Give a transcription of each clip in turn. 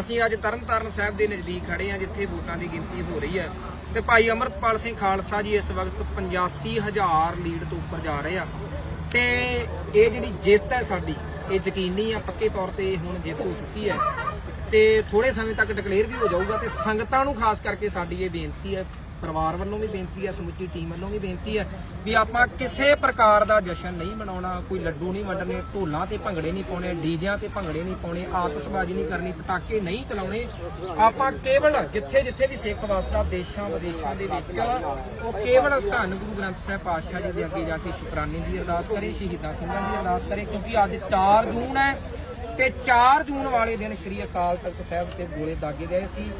ਅਸੀਂ ਅੱਜ ਤਰਨਤਾਰਨ ਸਾਹਿਬ ਦੇ ਨਜ਼ਦੀਕ ਖੜੇ ਹਾਂ, ਜਿੱਥੇ ਵੋਟਾਂ ਦੀ ਗਿਣਤੀ ਹੋ ਰਹੀ ਹੈ। ਤੇ ਭਾਈ ਅਮਰਤਪਾਲ ਸਿੰਘ ਖਾਲਸਾ ਜੀ ਇਸ ਵਕਤ 85000 ਲੀਡ ਤੋਂ ਉੱਪਰ ਜਾ ਰਹੇ ਆ। ਤੇ ਇਹ ਜਿਹੜੀ ਜਿੱਤ ਹੈ ਸਾਡੀ, ਇਹ ਯਕੀਨੀ ਆ, ਪੱਕੇ ਤੌਰ ਤੇ ਹੁਣ ਜਿੱਤ ਹੋ ਚੁੱਕੀ ਹੈ। ਤੇ ਥੋੜੇ ਸਮੇਂ ਤੱਕ ਡਿਕਲੇਅਰ ਵੀ ਹੋ ਜਾਊਗਾ ਤੇ ਸੰਗਤਾਂ ਨੂੰ ਖਾਸ ਕਰਕੇ ਸਾਡੀ ਇਹ ਬੇਨਤੀ ਹੈ ਪਰਿਵਾਰ ਵੱਲੋਂ ਵੀ ਬੇਨਤੀ ਹੈ, ਸਮੁੱਚੀ ਟੀਮ ਵੱਲੋਂ ਵੀ ਬੇਨਤੀ ਹੈ ਵੀ ਆਪਾਂ ਕਿਸੇ ਪ੍ਰਕਾਰ ਦਾ ਜਸ਼ਨ ਨਹੀਂ ਮਨਾਉਣਾ, ਕੋਈ ਲੱਡੂ ਨਹੀਂ ਵੰਡਣੇ, ਢੋਲਾਂ ਤੇ ਭੰਗੜੇ ਨਹੀਂ ਪਾਉਣੇ, ਡੀਜਿਆਂ ਤੇ ਭੰਗੜੇ ਨਹੀਂ ਪਾਉਣੇ, ਆਤਿਸ਼ਬਾਜ਼ੀ ਨਹੀਂ ਕਰਨੀ, ਪਟਾਕੇ ਨਹੀਂ ਚਲਾਉਣੇ। ਆਪਾਂ ਕੇਵਲ ਜਿੱਥੇ ਜਿੱਥੇ ਵੀ ਸਿੱਖ ਵਸਦਾ ਦੇਸ਼ਾਂ ਵਿਦੇਸ਼ਾਂ ਦੇ ਵਿੱਚ ਉਹ ਕੇਵਲ ਧੰਨ ਗੁਰੂ ਗ੍ਰੰਥ ਸਾਹਿਬ ਪਾਤਸ਼ਾਹ ਜੀ ਦੇ ਅੱਗੇ ਜਾ ਕੇ ਸ਼ੁਕਰਾਨੇ ਦੀ ਅਰਦਾਸ ਕਰੇ, ਸ਼ਹੀਦਾਂ ਸਿੰਘਾਂ ਦੀ ਅਰਦਾਸ ਕਰੇ, ਕਿਉਂਕਿ ਅੱਜ 4 ਜੂਨ ਹੈ ਤੇ 4 ਜੂਨ ਵਾਲੇ ਦਿਨ ਸ੍ਰੀ ਅਕਾਲ ਤਖਤ ਸਾਹਿਬ ਤੇ ਗੋਲੇ ਦਾਗੇ ਗਏ ਸੀ।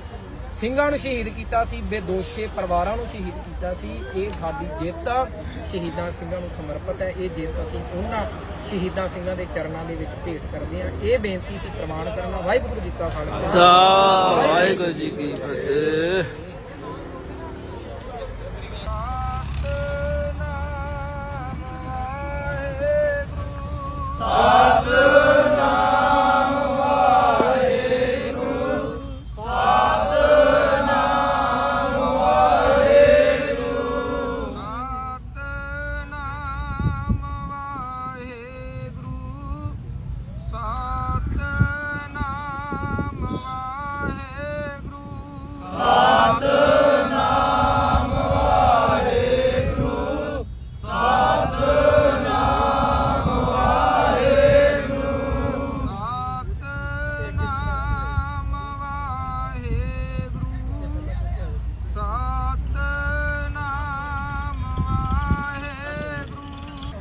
ਸਿੰਘਾਂ ਨੂੰ ਸ਼ਹੀਦ ਕੀਤਾ ਸੀ, ਬੇਦੋਸ਼ੇ ਪਰਿਵਾਰਾਂ ਨੂੰ ਸ਼ਹੀਦ ਕੀਤਾ ਸੀ। ਇਹ ਸਾਡੀ ਜਿੱਤ ਆ। ਸ਼ਹੀਦਾਂ ਸਿੰਘਾਂ ਨੂੰ ਸਮਰਪਿਤ ਹੈ। ਇਹ ਜਿੱਤ ਅਸੀਂ ਉਹਨਾਂ ਸ਼ਹੀਦਾਂ ਸਿੰਘਾਂ ਦੇ ਚਰਨਾਂ ਦੇ ਵਿੱਚ ਭੇਟ ਕਰਦੇ ਹਾਂ। ਇਹ ਬੇਨਤੀ ਸੀ ਪ੍ਰਮਾਣ ਕਰਨਾ ਵਾਹਿਗੁਰੂ ਜੀ ਕਾ ਖਾਲਸਾ। ਵਾਹਿਗੁਰੂ ਜੀ ਕੀ ਫਤਿਹ।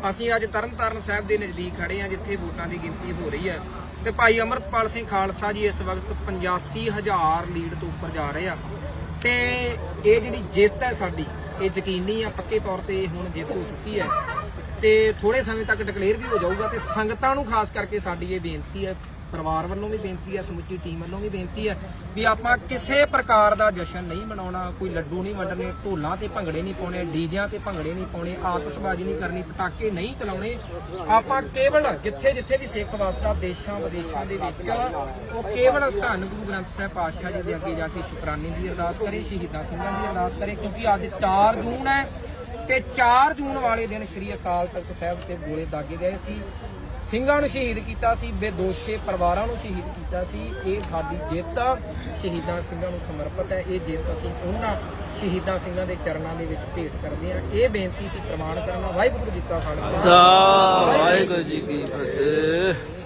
ਅਸੀਂ ਅੱਜ ਤਰਨਤਾਰਨ ਸਾਹਿਬ ਦੇ ਨਜ਼ਦੀਕ ਖੜੇ ਹਾਂ, ਜਿੱਥੇ ਵੋਟਾਂ ਦੀ ਗਿਣਤੀ ਹੋ ਰਹੀ ਹੈ। ਤੇ ਭਾਈ ਅਮਰਤਪਾਲ ਸਿੰਘ ਖਾਲਸਾ ਜੀ ਇਸ ਵਕਤ 85000 ਲੀਡ ਤੋਂ ਉੱਪਰ ਜਾ ਰਹੇ ਆ। ਤੇ ਇਹ ਜਿਹੜੀ ਜਿੱਤ ਹੈ ਸਾਡੀ, ਇਹ ਯਕੀਨੀ ਆ, ਪੱਕੇ ਤੌਰ ਤੇ ਹੁਣ ਜਿੱਤ ਹੋ ਚੁੱਕੀ ਹੈ। ਤੇ ਥੋੜੇ ਸਮੇਂ ਤੱਕ ਡਿਕਲੇਅਰ ਵੀ ਹੋ ਜਾਊਗਾ ਤੇ ਸੰਗਤਾਂ ਨੂੰ ਖਾਸ ਕਰਕੇ ਸਾਡੀ ਇਹ ਬੇਨਤੀ ਹੈ ਪਰਿਵਾਰ ਵੱਲੋਂ ਵੀ ਬੇਨਤੀ ਹੈ, ਸਮੁੱਚੀ ਟੀਮ ਵੱਲੋਂ ਵੀ ਬੇਨਤੀ ਹੈ ਵੀ ਆਪਾਂ ਕਿਸੇ ਪ੍ਰਕਾਰ ਦਾ ਜਸ਼ਨ ਨਹੀਂ ਮਨਾਉਣਾ, ਕੋਈ ਲੱਡੂ ਨਹੀਂ ਵੰਡਣੇ, ਢੋਲਾਂ ਤੇ ਭੰਗੜੇ ਨਹੀਂ ਪਾਉਣੇ, ਡੀਜਿਆਂ ਤੇ ਭੰਗੜੇ ਨਹੀਂ ਪਾਉਣੇ ਆਤਿਸ਼ਬਾਜ਼ੀ ਨਹੀਂ ਕਰਨੀ, ਪਟਾਕੇ ਨਹੀਂ ਚਲਾਉਣੇ। ਆਪਾਂ ਕੇਵਲ ਜਿੱਥੇ ਜਿੱਥੇ ਵੀ ਸਿੱਖ ਵਸਦਾ ਦੇਸ਼ਾਂ ਵਿਦੇਸ਼ਾਂ ਦੇ ਵਿੱਚ ਉਹ ਕੇਵਲ ਧੰਨ ਗੁਰੂ ਗ੍ਰੰਥ ਸਾਹਿਬ ਪਾਤਸ਼ਾਹ ਜੀ ਦੇ ਅੱਗੇ ਜਾ ਕੇ ਸ਼ੁਕਰਾਨੇ ਦੀ ਅਰਦਾਸ ਕਰੇ, ਸ਼ਹੀਦਾਂ ਸਿੰਘਾਂ ਦੀ ਅਰਦਾਸ ਕਰੇ, ਕਿਉਂਕਿ ਅੱਜ 4 ਜੂਨ ਹੈ ਤੇ 4 ਜੂਨ ਵਾਲੇ ਦਿਨ ਸ੍ਰੀ ਅਕਾਲ ਤਖਤ ਸਾਹਿਬ ਤੇ ਗੋਲੇ ਦਾਗੇ ਗਏ ਸੀ। ਸਿੰਘਾਂ ਨੂੰ ਸ਼ਹੀਦ ਕੀਤਾ ਸੀ, ਬੇਦੋਸ਼ੇ ਪਰਿਵਾਰਾਂ ਨੂੰ ਸ਼ਹੀਦ ਕੀਤਾ ਸੀ। ਇਹ ਸਾਡੀ ਜਿੱਤ ਆ। ਸ਼ਹੀਦਾਂ ਸਿੰਘਾਂ ਨੂੰ ਸਮਰਪਿਤ ਹੈ। ਇਹ ਜਿੱਤ ਅਸੀਂ ਉਹਨਾਂ ਸ਼ਹੀਦਾਂ ਸਿੰਘਾਂ ਦੇ ਚਰਨਾਂ ਦੇ ਵਿੱਚ ਭੇਟ ਕਰਦੇ ਹਾਂ। ਇਹ ਬੇਨਤੀ ਸੀ ਪ੍ਰਮਾਣ ਕਰਨਾ ਵਾਹਿਗੁਰੂ ਜੀ ਕਾ ਖਾਲਸਾ। ਵਾਹਿਗੁਰੂ ਜੀ ਕੀ ਫਤਿਹ।